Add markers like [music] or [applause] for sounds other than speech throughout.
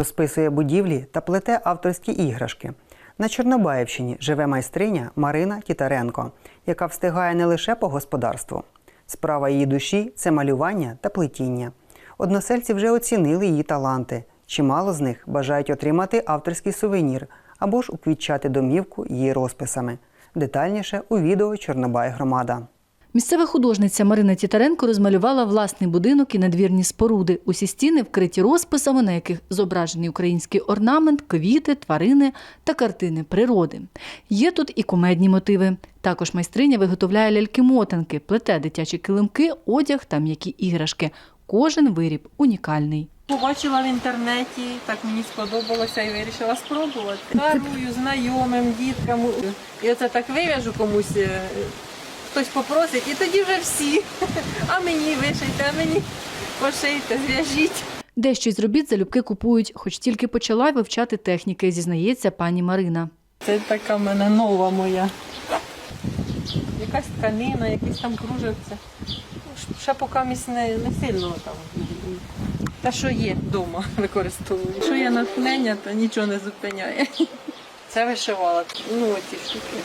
розписує будівлі та плете авторські іграшки. На Чорнобаївщині живе майстриня Марина Тітаренко, яка встигає не лише по господарству. Справа її душі це малювання та плетіння. Односельці вже оцінили її таланти. Чимало з них бажають отримати авторський сувенір або ж уквітчати домівку її розписами. Детальніше у відео Чорнобай громада. Місцева художниця Марина Тітаренко розмалювала власний будинок і надвірні споруди. Усі стіни вкриті розписами, на яких зображений український орнамент, квіти, тварини та картини природи. Є тут і кумедні мотиви. Також майстриня виготовляє ляльки-мотанки, плете дитячі килимки, одяг та м'які іграшки. Кожен виріб унікальний. Побачила в інтернеті, так мені сподобалося і вирішила спробувати. Дарую знайомим, діткам. І оце так вив'яжу комусь, е, хтось попросить, і тоді вже всі. А мені вишийте, а мені пошийте, зв'яжіть. Дещо з робіт залюбки купують, хоч тільки почала вивчати техніки, зізнається пані Марина. Це така в мене нова моя. Якась тканина, якісь там кружевця. Ну, Ще поки місь не, не сильно там. Те, що є вдома, [laughs] використовую. Якщо є натхнення, то нічого не зупиняє. Це вишивала. Ну, оці штуки.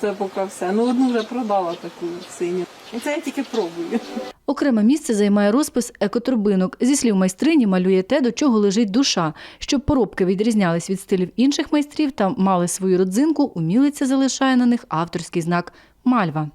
Це поки все. Ну, одну вже продала таку синю. І це я тільки пробую. Окреме місце займає розпис екоторбинок. Зі слів майстрині малює те, до чого лежить душа. Щоб поробки відрізнялись від стилів інших майстрів та мали свою родзинку, умілиця залишає на них авторський знак мальва.